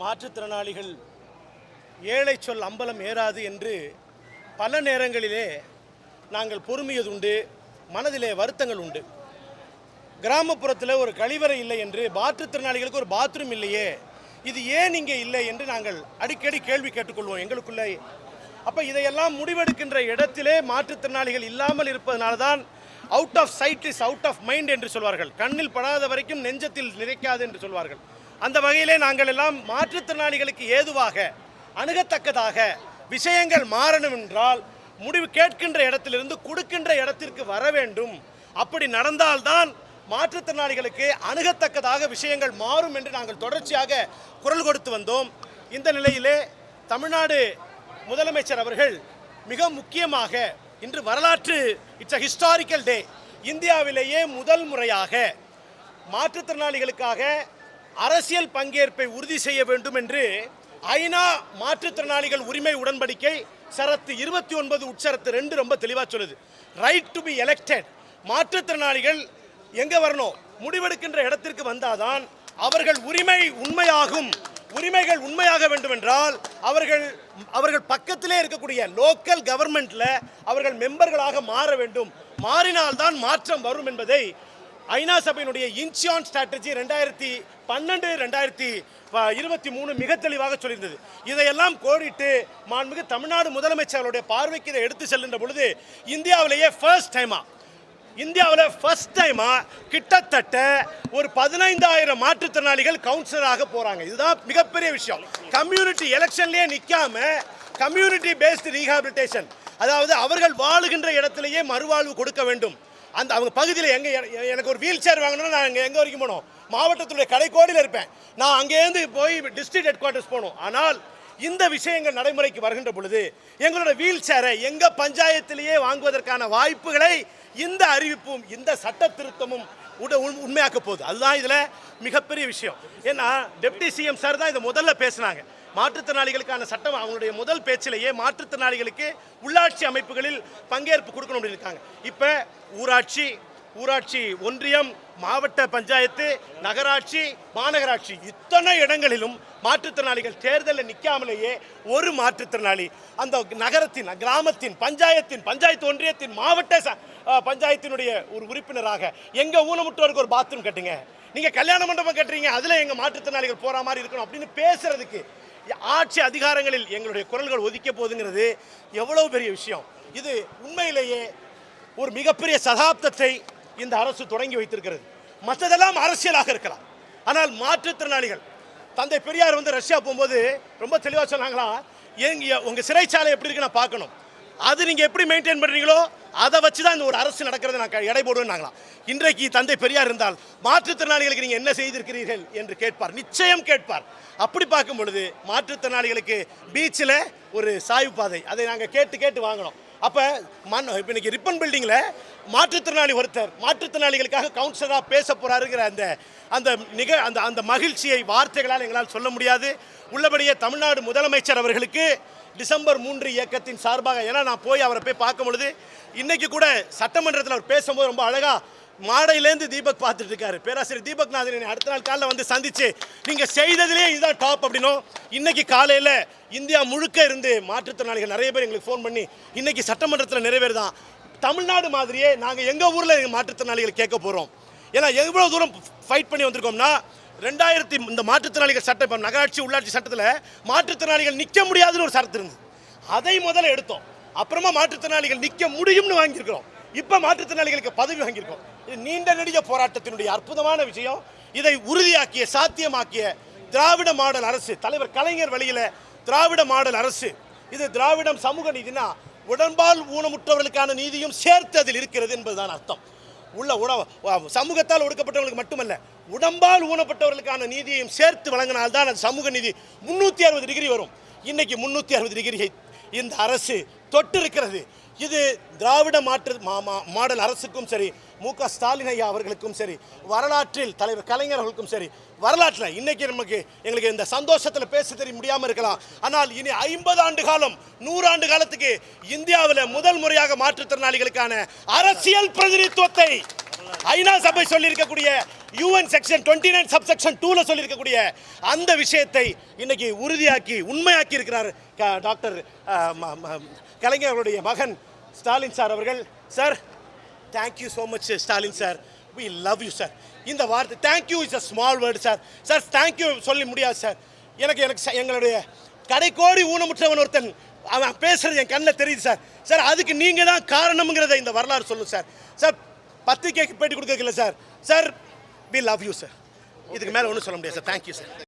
மாற்றுத்திறனாளிகள் ஏழை சொல் அம்பலம் ஏறாது என்று பல நேரங்களிலே நாங்கள் பொறுமையதுண்டு மனதிலே வருத்தங்கள் உண்டு. கிராமப்புறத்தில் ஒரு கழிவறை இல்லை என்று மாற்றுத்திறனாளிகளுக்கு ஒரு பாத்ரூம் இல்லையே இது ஏன் இங்கே இல்லை என்று நாங்கள் அடிக்கடி கேள்வி கேட்டுக்கொள்வோம் எங்களுக்குள்ளே. அப்போ இதையெல்லாம் முடிவெடுக்கின்ற இடத்திலே மாற்றுத்திறனாளிகள் இல்லாமல் இருப்பதனால தான் out of sight is out of mind என்று சொல்வார்கள். கண்ணில் படாத வரைக்கும் நெஞ்சத்தில் நிறைக்காது என்று சொல்வார்கள். அந்த வகையிலே நாங்கள் எல்லாம் மாற்றுத்திறனாளிகளுக்கு ஏதுவாக அணுகத்தக்கதாக விஷயங்கள் மாறணும் என்றால் முடிவு கேட்கின்ற இடத்திலிருந்து கொடுக்கின்ற இடத்திற்கு வர வேண்டும். அப்படி நடந்தால்தான் மாற்றுத்திறனாளிகளுக்கு அணுகத்தக்கதாக விஷயங்கள் மாறும் என்று நாங்கள் தொடர்ச்சியாக குரல் கொடுத்து வந்தோம். இந்த நிலையிலே தமிழ்நாடு முதலமைச்சர் அவர்கள் மிக முக்கியமாக இன்று வரலாற்று இட்ஸ் அ ஹிஸ்டாரிக்கல் டே இந்தியாவிலேயே முதல் முறையாக மாற்றுத்திறனாளிகளுக்காக அரசியல் பங்கேற்பை உறுதி செய்ய வேண்டும் என்று ஐநா மாற்றுத்திறனாளிகள் உரிமை உடன்படிக்கை சரத்து இருபத்தி ஒன்பது உட்சரத்து ரெண்டு ரொம்ப தெளிவாக சொல்லுது. ரைட் டு பி எலெக்டட் மாற்றுத்திறனாளிகள் எங்கே வரணும்? முடிவெடுக்கின்ற இடத்திற்கு வந்தாதான் அவர்கள் உரிமை உண்மையாகும். உரிமைகள் உண்மையாக வேண்டும் என்றால் அவர்கள் அவர்கள் பக்கத்திலே இருக்கக்கூடிய லோக்கல் கவர்மெண்ட்டில் அவர்கள் மெம்பர்களாக மாற வேண்டும். மாறினால்தான் மாற்றம் வரும் என்பதை ஐநா சபையினுடைய இன்சியான் ஸ்ட்ராட்டஜி ரெண்டாயிரத்தி பன்னெண்டு ரெண்டாயிரத்தி இருபத்தி மூணு மிக தெளிவாக சொல்லியிருந்தது. இதையெல்லாம் கோடிட்டு மாண்புமிகு தமிழ்நாடு முதலமைச்சர்களுடைய பார்வைக்கு இதை எடுத்து செல்கின்ற பொழுது இந்தியாவிலேயே ஃபர்ஸ்ட் டைமா இந்தியாவில் ஃபர்ஸ்ட் டைமாக கிட்டத்தட்ட ஒரு பதினைந்தாயிரம் மாற்றுத்திறனாளிகள் கவுன்சிலராக போகிறாங்க இதுதான் மிகப்பெரிய விஷயம். கம்யூனிட்டி எலெக்ஷன்லேயே நிற்காம கம்யூனிட்டி பேஸ்டு ரீஹாபிலிட்டேஷன் அதாவது அவர்கள் வாழுகின்ற இடத்திலேயே மறுவாழ்வு கொடுக்க வேண்டும். அந்த அவங்க பகுதியில் எங்கே எனக்கு ஒரு வீல் சேர் வாங்கணும்னா நான் எங்கே எங்கே வரைக்கும் போனோம் மாவட்டத்துடைய கடைக்கோடியில் இருப்பேன். நான் அங்கேருந்து போய் டிஸ்ட்ரிக்ட் ஹெட் குவார்ட்டர்ஸ் போகணும். ஆனால் இந்த விஷயங்கள் நடைமுறைக்கு வருகின்ற பொழுது எங்களோட வீல் சேரை எங்கள் பஞ்சாயத்திலேயே வாங்குவதற்கான வாய்ப்புகளை இந்த அறிவிப்பும் இந்த சட்ட திருத்தமும் உட- உண்- உண்மையாக்க போகுது. அதுதான் இதில் மிகப்பெரிய விஷயம். ஏன்னா டெப்டி சிஎம் சார் தான் இதை முதல்ல பேசினாங்க. மாற்றுத்திறனாளிகளுக்கான சட்டம் அவங்களுடைய முதல் பேச்சிலேயே மாற்றுத்திறனாளிகளுக்கு உள்ளாட்சி அமைப்புகளில் பங்கேற்பு கொடுக்கணும் அப்படின்னு இருக்காங்க. இப்போ ஊராட்சி ஊராட்சி ஒன்றியம் மாவட்ட பஞ்சாயத்து நகராட்சி மாநகராட்சி இத்தனை இடங்களிலும் மாற்றுத்திறனாளிகள் தேர்தலில் நிற்காமலேயே ஒரு மாற்றுத்திறனாளி. அந்த நகரத்தின் கிராமத்தின் பஞ்சாயத்தின் பஞ்சாயத்து ஒன்றியத்தின் மாவட்ட ச- பஞ்சாயத்தினுடைய ஒரு உறுப்பினராக எங்க ஊனமுற்றோருக்கு ஒரு பாத்ரூம் கட்டுங்க. நீங்க கல்யாண மண்டபம் கட்டுறீங்க அதுல எங்க மாற்றுத்திறனாளிகள் போற மாதிரி இருக்கணும் அப்படின்னு பேசுறதுக்கு ஆட்சி அதிகாரங்களில் எங்களுடைய குரல்கள் ஒதுக்க போகுதுங்கிறது எவ்வளவு பெரிய விஷயம். இது உண்மையிலேயே ஒரு மிகப்பெரிய சகாப்தத்தை இந்த அரசு தொடங்கி வைத்திருக்கிறது. மற்றதெல்லாம் அரசியலாக இருக்கலாம். ஆனால் மாற்றுத்திறனாளிகள் தந்தை பெரியார் வந்து ரஷ்யா போகும்போது ரொம்ப தெளிவாக சொன்னாங்களா எங்க உங்க சிறைச்சாலை எப்படி இருக்கு நான் பார்க்கணும். அது நீங்கள் எப்படி மெயின்டைன் பண்ணுறீங்களோ அதை வச்சு தான் இந்த ஒரு அரசு நடக்கிறது நான் க- எடை போடுவேன்னாங்களாம் இன்றைக்கு தந்தை பெரியார் இருந்தால் மாற்றுத்திறனாளிகளுக்கு நீங்கள் என்ன செய்திருக்கிறீர்கள் என்று கேட்பார். நிச்சயம் கேட்பார். அப்படி பார்க்கும் பொழுது மாற்றுத்திறனாளிகளுக்கு பீச்சில் ஒரு சாய்வு பாதை. அதை நாங்கள் கேட்டு கேட்டு வாங்கினோம். அப்போ மண் இப்போ இன்னைக்கு ரிப்பன் பில்டிங்கில் மாற்றுத்திறனாளி ஒருத்தர் மாற்றுத்திறனாளிகளுக்காக கவுன்சிலராக பேச போகிறாருங்கிற அந்த அந்த நிக அந்த அந்த மகிழ்ச்சியை வார்த்தைகளால் எங்களால் சொல்ல முடியாது. உள்ளபடியே தமிழ்நாடு முதலமைச்சர் அவர்களுக்கு டிசம்பர் மூன்று இயக்கத்தின் சார்பாக ஏன்னா நான் போய் அவரை போய் பார்க்கும் பொழுது இன்றைக்கி கூட சட்டமன்றத்தில் அவர் பேசும்போது ரொம்ப அழகாக மாடையிலேருந்து தீபக் பார்த்துட்டு இருக்காரு பேராசிரியர் தீபக் நாதன் அடுத்த நாள் காலைல வந்து சந்திச்சு நீங்க செய்ததுலேயே இதுதான் டாப் அப்படின்னும். இன்னைக்கு காலையில் இந்தியா முழுக்க இருந்து மாற்றுத்திறனாளிகள் நிறைய பேர் எங்களுக்கு ஃபோன் பண்ணி இன்னைக்கு சட்டமன்றத்தில் நிறைவேறுதான். தமிழ்நாடு மாதிரியே நாங்கள் எங்கள் ஊரில் எங்கள் மாற்றுத்திறனாளிகள் கேட்க போகிறோம் ஏன்னா எவ்வளோ தூரம் ஃபைட் பண்ணி வந்திருக்கோம்னா ரெண்டாயிரத்தி இந்த மாற்றுத்திறனாளிகள் சட்டம் இப்போ நகராட்சி உள்ளாட்சி சட்டத்தில் மாற்றுத்திறனாளிகள் நிற்க முடியாதுன்னு ஒரு சரத்து இருந்தது அதை முதல்ல எடுத்தோம். அப்புறமா மாற்றுத்திறனாளிகள் நிற்க முடியும்னு வாங்கியிருக்கிறோம். இப்போ மாற்றுத்திறனாளிகளுக்கு பதவி வாங்கியிருக்கோம். இது நீண்ட நெடிய போராட்டத்தினுடைய அற்புதமான விஷயம் இதை உறுதியாக்கிய சாத்தியமாக்கிய திராவிட மாடல் அரசு தலைவர் கலைஞர் வழியில் திராவிட மாடல் அரசு. இது திராவிடம் சமூக நீதினா உடன்பால் ஊனமுற்றவர்களுக்கான நீதியும் சேர்த்து அதில் இருக்கிறது என்பதுதான் அர்த்தம். உள்ள உணவு சமூகத்தால் ஒடுக்கப்பட்டவர்களுக்கு மட்டுமல்ல உடம்பால் ஊனப்பட்டவர்களுக்கான நீதியையும் சேர்த்து வழங்கினால்தான் அது சமூக நீதி. முன்னூற்றி அறுபது டிகிரி வரும். இன்னைக்கு முன்னூற்றி அறுபது டிகிரியை இந்த அரசு தொட்டிருக்கிறது. இது திராவிட மாற்று மா- மா- மாடல் அரசுக்கும் சரி மு க ஸ்டாலின் ஐயா அவர்களுக்கும் சரி வரலாற்றில் தலைவர் கலைஞர்களுக்கும் சரி வரலாற்றில் இன்னைக்கு நமக்கு எங்களுக்கு இந்த சந்தோஷத்தில் பேச தெரிய முடியாமல் இருக்கலாம். ஆனால் இனி ஐம்பது ஆண்டு காலம் நூறாண்டு காலத்துக்கு இந்தியாவில் முதல் முறையாக மாற்றுத்திறனாளிகளுக்கான அரசியல் பிரதிநிதித்துவத்தை ஐநா சபை சொல்லியிருக்கக்கூடிய UN section twenty nine subsection டூவில் சொல்லியிருக்கக்கூடிய அந்த விஷயத்தை இன்னைக்கு உறுதியாக்கி உண்மையாக்கி இருக்கிறார் க- டாக்டர் கலைஞர்களுடைய கலைஞர் அவருடைய மகன் ஸ்டாலின் சார் அவர்கள். Sir thank you so much Stalin sir. We love you sir இந்த வார்த்தை thank you is a small word sir sir thank you சொல்லி முடியாது சார் எனக்கு எனக்கு எங்களுடைய கடைக்கோடி ஊனமுற்றவன் ஒருத்தன் அவன் பேசுறது என் கண்ணில் தெரியுது சார் சார் அதுக்கு நீங்கள் தான் காரணம்ங்கிறத இந்த வரலாறு சொல்லும் சார் சார் பத்திரிக்கைக்கு பேட்டி கொடுக்கல sir sir we love you sir இதுக்கு மேலே ஒன்றும் சொல்ல முடியாது சார் தேங்க்யூ சார்